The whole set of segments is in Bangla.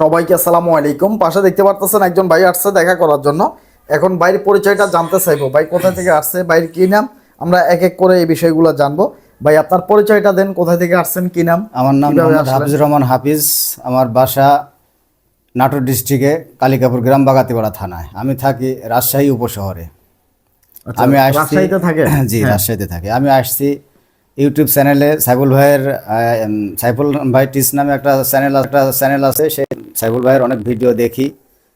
সবাইকে আসসালামু আলাইকুম। পাশে দেখতে পারতেছেন একজন ভাই আসছে দেখা করার জন্য। এখন বাইরের পরিচয়টা জানতে চাইব। ভাই কোথা থেকে আসছে বাইরের কি নাম? আমরা এক এক করে এই বিষয়গুলো জানব। ভাই আপনার পরিচয়টা দেন কোথা থেকে আসছেন কি নাম? আমার নাম? হাফিজুর রহমান হাফিজ। আমার বাসা নাটোর ডিস্ট্রিক্টে কালিকাপুর গ্রাম বাগাতিপাড়া থানায়। আমি থাকি রাজশাহী উপশহরে। আচ্ছা, আমি আসছি রাজশাহীতে থাকে? জি রাজশাহীতে থাকি। আমি আসছি ইউটিউব চ্যানেলে। সাইফুল ভাইয়ের সাইফুল ভাই টিস নামে একটা চ্যানেল একটা চ্যানেল আছে সেই সাইফুল ভাইয়ের অনেক ভিডিও দেখি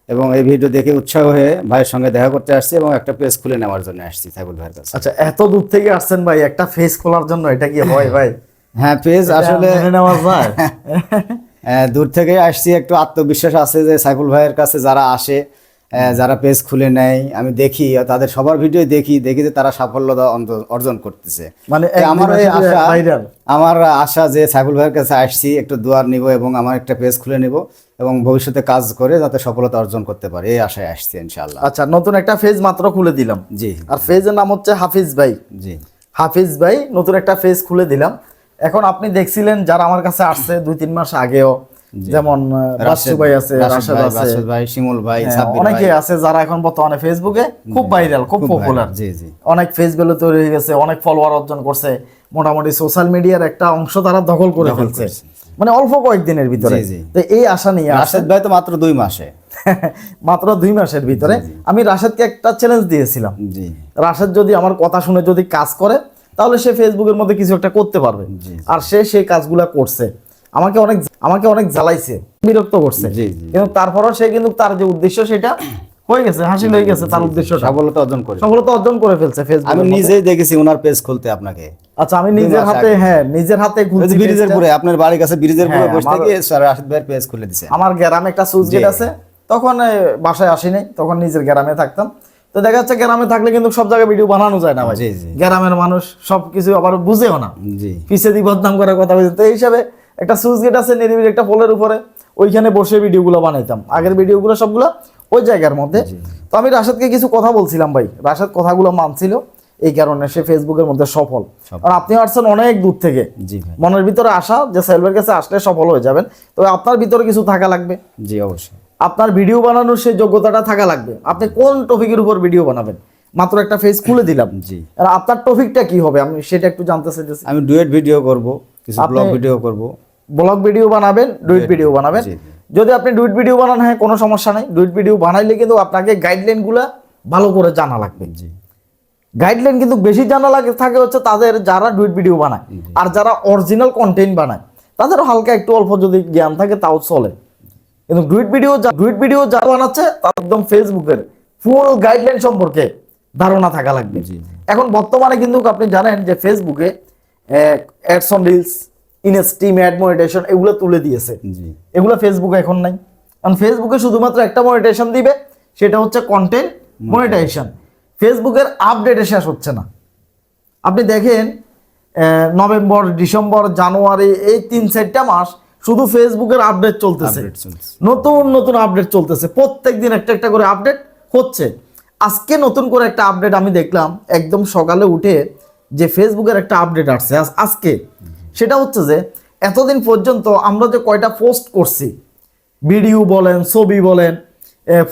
এবং এই ভিডিও দেখে উৎসাহ হয়ে ভাইয়ের সঙ্গে দেখা করতে আসছি এবং একটা পেজ খুলে নেওয়ার জন্য আসছি সাইফুল ভাইয়ের কাছে। আচ্ছা এত দূর থেকে আসছেন ভাই একটা ফেস খোলার জন্য এটা কি হয় ভাই? হ্যাঁ পেজ আসলে নেওয়া যায়। দূর থেকে আসছি একটু আত্মবিশ্বাস আছে যে সাইফুল ভাইয়ের কাছে যারা আসে যারা পেজ খুলে নেয় আমি দেখি তাদের সবার ভিডিও দেখি দেখি যে তারা সাফল্যতা অর্জন করতেছে। মানে আমার আশা আমার আশা যে সাইফুল ভাইয়ের কাছে আসছি একটু দুয়ার নিব এবং আমার একটা পেজ খুলে নিব এবং ভবিষ্যতে কাজ করে যাতে সফলতা অর্জন করতে পারে এই আশায় আসছি ইনশাআল্লাহ। আচ্ছা নতুন একটা ফেজ মাত্র খুলে দিলাম। জি। আর ফেজের নাম হচ্ছে হাফিজ ভাই। জি। হাফিজ ভাই নতুন একটা ফেজ খুলে দিলাম। এখন আপনি দেখছিলেন যারা আমার কাছে আসছে দুই তিন মাস আগেও যেমন আহ, ভাই আছে রাশেদ আছে। ভাই শিমুল ভাই হ্যাঁ, অনেকে আছে যারা এখন বর্তমানে ফেসবুকে খুব ভাইরাল খুব পপুলার জি জি। অনেক ফেস ভ্যালু তৈরি হয়ে গেছে অনেক ফলোয়ার অর্জন করছে। মোটামুটি সোশ্যাল মিডিয়ার একটা অংশ তারা দখল করে ফেলছে। মানে অল্প কয়েকদিনের ভিতরে। তো এই আশা নিয়ে রাশেদ ভাই তো মাত্র দুই মাসে। মাত্র দুই মাসের ভিতরে। আমি রাশেদকে একটা চ্যালেঞ্জ দিয়েছিলাম। রাশেদ যদি আমার কথা শুনে যদি কাজ করে তাহলে সে ফেসবুকের মধ্যে কিছু একটা করতে পারবে। আর সে সেই কাজগুলা করছে। আমাকে অনেক আমাকে অনেক জ্বালাইছে বিরক্ত করছে। কিন্তু তারপরও সে কিন্তু তার যে উদ্দেশ্য সেটা হয়ে গেছে হাসিল হয়ে গেছে তার উদ্দেশ্যটা। সফলতা অর্জন করে সফলতা অর্জন করে ফেলছে ফেসবুক আমি নিজেই দেখেছি ওনার পেজ খুলতে আপনাকে। আচ্ছা আমি নিজের হাতে হ্যাঁ নিজের হাতে খুলছি ব্রিজের পুরে আপনার বাড়ির কাছে ব্রিজের পুরে হ্যাঁ, বসে থেকে স্যার রাশিদ ভাইয়ের পেজ খুলে দিছে। আমার গ্রামে একটা সুইচ গেট আছে তখন বাসায় আসি নাই তখন নিজের গ্রামে থাকতাম। তো দেখা যাচ্ছে গ্রামে থাকলে কিন্তু সব জায়গায় ভিডিও বানানো যায় না ভাই। গ্রামের মানুষ সব কিছু আবার বুঝেও না। জি। পিছে দিয়ে বদনাম করার কথা বলছে। তো এই হিসাবে একটা সুইচ গেট আছে নিরিবিলি একটা পোলের উপরে ওইখানে বসে ভিডিওগুলো বানাইতাম। আগের ভিডিওগুলো সবগুলো ওই জায়গার মধ্যে। তো আমি রাশেদকে কিছু কথা বলছিলাম ভাই। রাশেদ কথাগুলো মানছিল এই কারণে সে ফেসবুকের মধ্যে সফল। আর আপনি আসছেন অনেক দূর থেকে। জি মনের ভিতরে আশা যে সেলভের কাছে আসলে সফল হয়ে যাবেন। তবে আপনার ভিতরে কিছু থাকা লাগবে। জি অবশ্যই। আপনার ভিডিও বানানোর সেই যোগ্যতাটা থাকা লাগবে। আপনি কোন টপিকের উপর ভিডিও বানাবেন? মাত্র একটা ফেস খুলে দিলাম। জি। আর আপনার টপিকটা কি হবে? আমি সেটা একটু জানতে চাইতেছি। আমি ডুয়েট ভিডিও করব কিছু ব্লগ ভিডিও করব। ব্লগ ভিডিও বানাবেন ডুইট ভিডিও বানাবেন। যদি আপনি ডুইট ভিডিও বানান হ্যাঁ কোনো সমস্যা নেই। ডুইট ভিডিও বানাইলে কিন্তু আপনাকে গাইডলাইনগুলো ভালো করে জানা লাগবে। জি। গাইডলাইন কিন্তু বেশি জানা লাগে থাকে হচ্ছে তাদের যারা ডুইট ভিডিও বানায়। আর যারা অরিজিনাল কন্টেন্ট বানায় তাদের হালকা একটু অল্প যদি জ্ঞান থাকে তাও চলে। কিন্তু ডুইট ভিডিও ডুইট ভিডিও যারা বানাচ্ছে তার একদম ফেসবুকের ফুল গাইডলাইন সম্পর্কে ধারণা থাকা লাগবে। এখন বর্তমানে কিন্তু আপনি জানেন যে ফেসবুকে ads on reels in-stream ad monetization এগুলো তুলে দিয়েছে। এগুলো ফেসবুকে এখন নাই। কারণ ফেসবুকে শুধুমাত্র একটা মনিটেশন দিবে সেটা হচ্ছে কন্টেন্ট মনিটাইজেশন ফেসবুকের আপডেটে শেষ হচ্ছে না। আপনি দেখেন নভেম্বর ডিসেম্বর জানুয়ারি এই তিন চারটা মাস শুধু ফেসবুকের আপডেট চলতেছে। নতুন নতুন আপডেট চলতেছে। প্রত্যেক দিন একটা একটা করে আপডেট হচ্ছে। আজকে নতুন করে একটা আপডেট আমি দেখলাম একদম সকালে উঠে যে ফেসবুকের একটা আপডেট আসছে। আজ- আজকে। সেটা হচ্ছে যে এতদিন পর্যন্ত আমরা যে কয়টা পোস্ট করছি ভিডিও বলেন ছবি বলেন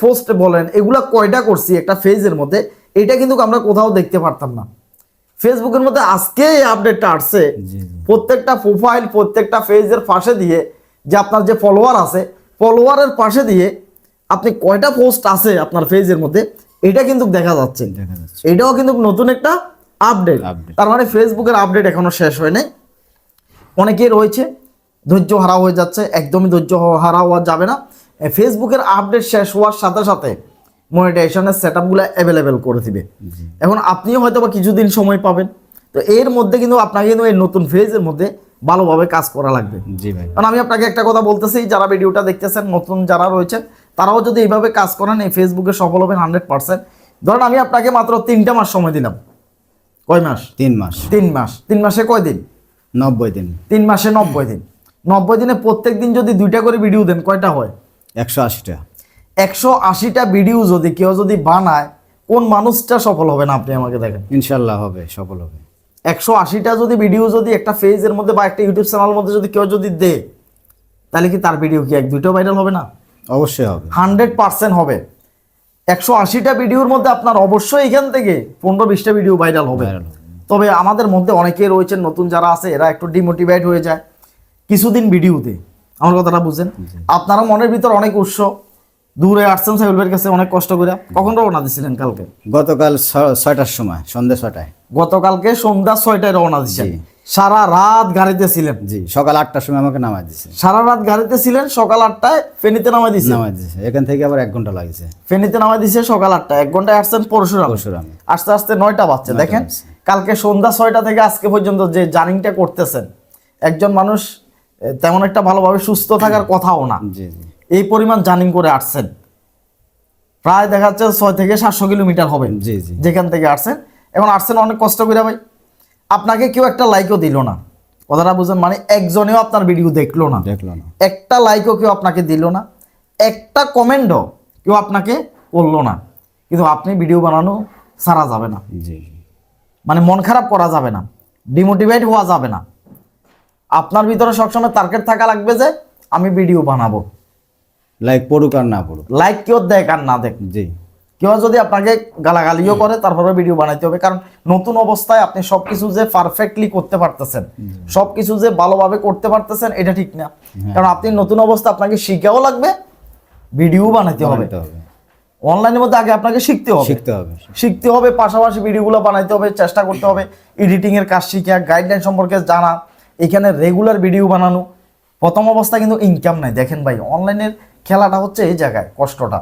পোস্ট বলেন এগুলা কয়টা করছি একটা ফেজের মধ্যে এটা কিন্তু আমরা কোথাও দেখতে পারতাম না। ফেসবুকের মধ্যে আজকে এই আপডেটটা আসছে। প্রত্যেকটা প্রোফাইল প্রত্যেকটা পেজের পাশে দিয়ে যে আপনার যে ফলোয়ার আছে ফলোয়ারের পাশে দিয়ে আপনি কয়টা পোস্ট আছে আপনার পেজের মধ্যে এটা কিন্তু দেখা যাচ্ছে। এটাও কিন্তু নতুন একটা আপডেট। তার মানে ফেসবুকের আপডেট এখনও শেষ হয় নাই। অনেকেই রয়েছে ধৈর্য হারা হয়ে যাচ্ছে একদমই ধৈর্য হারা হওয়া যাবে না। ফেসবুকের আপডেট শেষ হওয়ার সাথে সাথে মনিটাইজেশনের সেট আপগুলো অ্যাভেলেবেল করে দিবে। এখন আপনিও হয়তো বা কিছুদিন সময় পাবেন। তো এর মধ্যে কিন্তু আপনাকে কিন্তু এই নতুন ফেজের মধ্যে ভালোভাবে কাজ করা লাগবে। জি ভাই। কারণ আমি আপনাকে একটা কথা বলতেছি যারা ভিডিওটা দেখতেছেন নতুন যারা রয়েছেন তারাও যদি এইভাবে কাজ করেন এই ফেসবুকে সফল হবেন হান্ড্রেড পার্সেন্ট ধরেন আমি আপনাকে মাত্র তিনটা মাস সময় দিলাম। কয় মাস? তিন মাস। তিন মাস। তিন মাসে কয় দিন? নব্বই দিন। তিন মাসে নব্বই দিন। নব্বই দিনে প্রত্যেক দিন যদি দুইটা করে ভিডিও দেন কয়টা হয়? একশো আশিটা। একশো আশিটা ভিডিও যদি কেউ যদি বানায় কোন মানুষটা সফল হবে না আপনি আমাকে দেখেন? ইনশাল্লাহ হবে সফল হবে। একশো আশিটা যদি ভিডিও যদি একটা ফেজের মধ্যে বা একটা ইউটিউব চ্যানেলের মধ্যে যদি কেউ যদি দে তাহলে কি তার ভিডিও কি এক দুটো ভাইরাল হবে না? অবশ্যই হবে। হান্ড্রেড পার্সেন্ট হবে। একশো আশিটা ভিডিওর মধ্যে আপনার অবশ্যই এখান থেকে পনেরো বিশটা ভিডিও ভাইরাল হবে। তবে আমাদের মধ্যে অনেকে রয়েছেন নতুন যারা আছে এরা একটু ডিমোটিভেট হয়ে যায়। কিছুদিন ভিডিওতে আমার কথাটা বুঝেন আপনারা মনের ভিতর অনেক উৎস দূরে আসছেন সাইবুলের কাছে অনেক কষ্ট করে। কখন রওনা দিছিলেন কালকে? গতকাল ছয়টার সময় সন্ধ্যে ছয়টায়। গতকালকে সন্ধ্যা ছয়টায় রওনা দিচ্ছেন। সারা রাত গাড়িতে ছিলেন। জি সকাল আটটার সময় আমাকে নামাই দিছে। সারা রাত গাড়িতে ছিলেন সকাল আটটায় ফেনীতে নামাই দিছে। নামাই দিছে। এখান থেকে আবার এক ঘণ্টা লাগছে। ফেনীতে নামাই দিছে সকাল আটটায়। এক ঘন্টায় আসছেন পরশুরাম। পরশুরামে। আস্তে আস্তে নয়টা বাজছে দেখেন। কালকে সন্ধ্যা ছয়টা থেকে আজকে পর্যন্ত যে জার্নিংটা করতেছেন একজন মানুষ তেমন একটা ভালোভাবে সুস্থ থাকার কথাও না। এই পরিমাণ জার্নিং করে আসছেন। প্রায় দেখা যাচ্ছে ছয় থেকে সাতশো কিলোমিটার হবে জি জি। যেখান থেকে আসছেন। এখন আসছেন অনেক কষ্ট করে ভাই। আপনাকে কেউ একটা লাইকও দিল না। কথাটা বুঝেন মানে একজনেও আপনার ভিডিও দেখল না। দেখল না। একটা লাইকও কেউ আপনাকে দিল না। একটা কমেন্টও কেউ আপনাকে করল না। কিন্তু আপনি ভিডিও বানানো সারা যাবে না। জি জি। মানে মন খারাপ করা যাবে না ডিমোটিভেট হওয়া যাবে না। আপনার ভিতরে সবসময় টার্গেট থাকা লাগবে যে আমি ভিডিও বানাবো। লাইক পড়ুক আর না পড়ুক। লাইক কেউ দেখ আর না দেখ। জি। কেউ যদি আপনাকে গালাগালিও করে তারপরে ভিডিও বানাইতে হবে। কারণ নতুন অবস্থায় আপনি সবকিছু যে পারফেক্টলি করতে পারতেছেন সবকিছু যে ভালোভাবে করতে পারতেছেন এটা ঠিক না। কারণ আপনি নতুন অবস্থা আপনাকে শিখাও লাগবে ভিডিও বানাইতে হবে। অনলাইনের মধ্যে আগে আপনাকে শিখতে হবে। শিখতে হবে। শিখতে হবে পাশাপাশি ভিডিওগুলো বানাইতে হবে চেষ্টা করতে হবে এডিটিং এর কাজ শিখা গাইডলাইন সম্পর্কে জানা এখানে রেগুলার ভিডিও বানানো। প্রথম অবস্থা কিন্তু ইনকাম নাই। দেখেন ভাই অনলাইনের খেলাটা হচ্ছে এই জায়গায় কষ্টটা।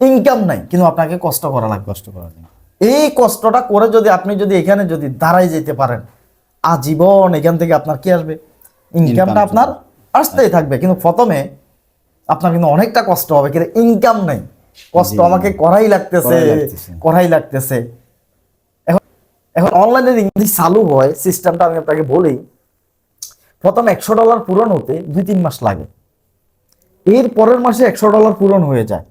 ইনকাম নাই কিন্তু আপনাকে কষ্ট করা লাগবে। কষ্ট করা যায় এই কষ্টটা করে যদি আপনি যদি এখানে যদি দাঁড়াই যেতে পারেন আজীবন এখান থেকে আপনার কি আসবে? ইনকামটা আপনার আসতেই থাকবে। কিন্তু প্রথমে আপনার কিন্তু অনেকটা কষ্ট হবে কিন্তু ইনকাম নাই। কষ্ট আমাকে করাই লাগতেছে করাই লাগতেছে। এখন এখন অনলাইনে ইংলিশ চালু হয় সিস্টেমটা আমি আপনাকে বলি। প্রথম একশো ডলার পূরণ হতে দুই তিন মাস লাগে। এর পরের মাসে একশো ডলার পূরণ হয়ে যায়।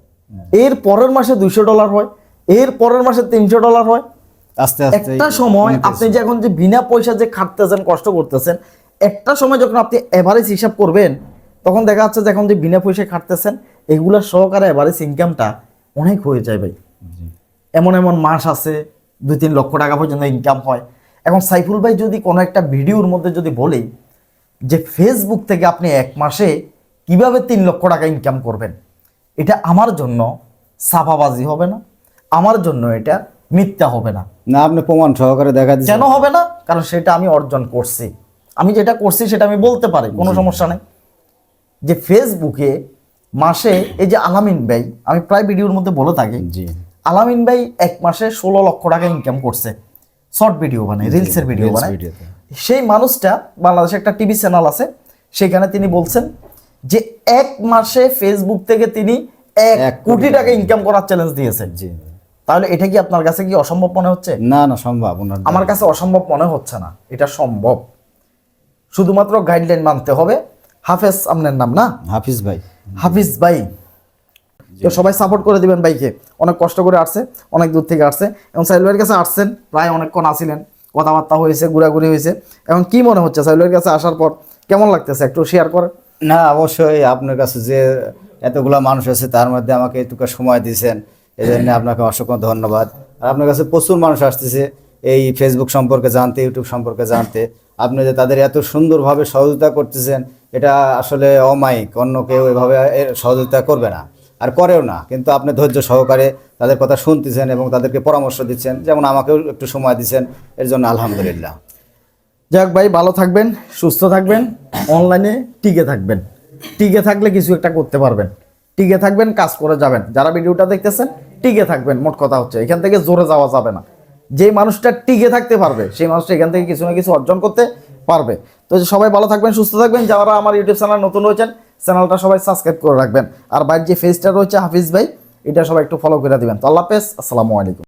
এর পরের মাসে দুইশো ডলার হয় এর পরের মাসে তিনশো ডলার হয়। আস্তে আস্তে একটা সময় আপনি যে এখন যে বিনা পয়সা যে খাটতেছেন কষ্ট করতেছেন একটা সময় যখন আপনি এভারেজ হিসাব করবেন তখন দেখা যাচ্ছে যে এখন যে বিনা পয়সায় খাটতেছেন এগুলা সহকারে এভারেজ ইনকামটা অনেক হয়ে যায় ভাই। এমন এমন মাস আছে দুই তিন লক্ষ টাকা পর্যন্ত ইনকাম হয়। এখন সাইফুল ভাই যদি কোনো একটা ভিডিওর মধ্যে যদি বলি যে ফেসবুক থেকে আপনি এক মাসে কীভাবে তিন লক্ষ টাকা ইনকাম করবেন এটা আমার জন্য সাফাবাজি হবে না আমার জন্য এটা মিথ্যা হবে না। না আপনি প্রমাণ সহকারে দেখা দিচ্ছেন। কেন হবে না? কারণ সেটা আমি অর্জন করছি। আমি যেটা করছি সেটা আমি বলতে পারি কোনো সমস্যা নেই। যে ফেসবুকে মাসে এই যে আলামিন ভাই আমি প্রায় ভিডিওর মধ্যে বলে থাকি জি। আলামিন ভাই এক মাসে ষোলো লক্ষ টাকা ইনকাম করছে। শর্ট ভিডিও বানায় রিলসের ভিডিও বানায়। সেই মানুষটা বাংলাদেশে একটা টিভি চ্যানেল আছে সেখানে তিনি বলছেন যে এক মাসে ফেসবুক থেকে তিনি এক কোটি টাকা ইনকাম করার চ্যালেঞ্জ দিয়েছেন। জি। তাহলে এটা কি আপনার কাছে কি অসম্ভব মনে হচ্ছে? না না সম্ভব আমার কাছে অসম্ভব মনে হচ্ছে না এটা সম্ভব। শুধুমাত্র গাইডলাইন মানতে হবে হাফেজ আপনার নাম না? হাফিজ ভাই। হাফিজ ভাই। তো সবাই সাপোর্ট করে দিবেন ভাইকে। অনেক কষ্ট করে আসছে অনেক দূর থেকে আসছে। এবং সাইল ভাইয়ের কাছে আসছেন প্রায় অনেকক্ষণ আসিলেন কথাবার্তা হয়েছে ঘোরাঘুরি হয়েছে। এখন কি মনে হচ্ছে সাইল ভাইয়ের কাছে আসার পর? কেমন লাগতেছে? একটু শেয়ার করেন। না অবশ্যই আপনার কাছে যে এতগুলা মানুষ আছে তার মধ্যে আমাকে এটুকু সময় দিয়েছেন। এই জন্য আপনাকে অসংখ্য ধন্যবাদ। আর আপনার কাছে প্রচুর মানুষ আসতেছে এই ফেসবুক সম্পর্কে জানতে ইউটিউব সম্পর্কে জানতে। আপনি যে তাদের এত সুন্দরভাবে সহযোগিতা করতেছেন এটা আসলে অমায়িক, অন্য কেউ এভাবে সহযোগিতা করবে না। আর করেও না, কিন্তু আপনি ধৈর্য সহকারে তাদের কথা শুনতেছেন এবং তাদেরকে পরামর্শ দিচ্ছেন, যেমন আমাকেও একটু সময় দিচ্ছেন, এর জন্য আলহামদুলিল্লাহ। যাক ভাই, ভালো থাকবেন, সুস্থ থাকবেন অনলাইনে টিকে থাকবেন। টিকে থাকলে কিছু একটা করতে পারবেন। টিকে থাকবেন, কাজ করে যাবেন। যারা ভিডিওটা দেখতেছেন, টিকে থাকবেন, মোট কথা হচ্ছে। এখান থেকে জোরে যাওয়া যাবে না। যে মানুষটা টিকে থাকতে পারবে, সেই মানুষটা এখান থেকে কিছু না কিছু অর্জন করতে পারবে। তো সবাই ভালো থাকবেন, সুস্থ থাকবেন। যারা আমার ইউটিউব চ্যানেল নতুন রয়েছেন, চ্যানেলটা সবাই সাবস্ক্রাইব করে রাখবেন। আর বাইর যে ফেজটা রয়েছে, হাফিজ ভাই, এটা সবাই একটু ফলো করে দিবেন। তো আল্লাহ হাফেজ, আসসালামু আলাইকুম।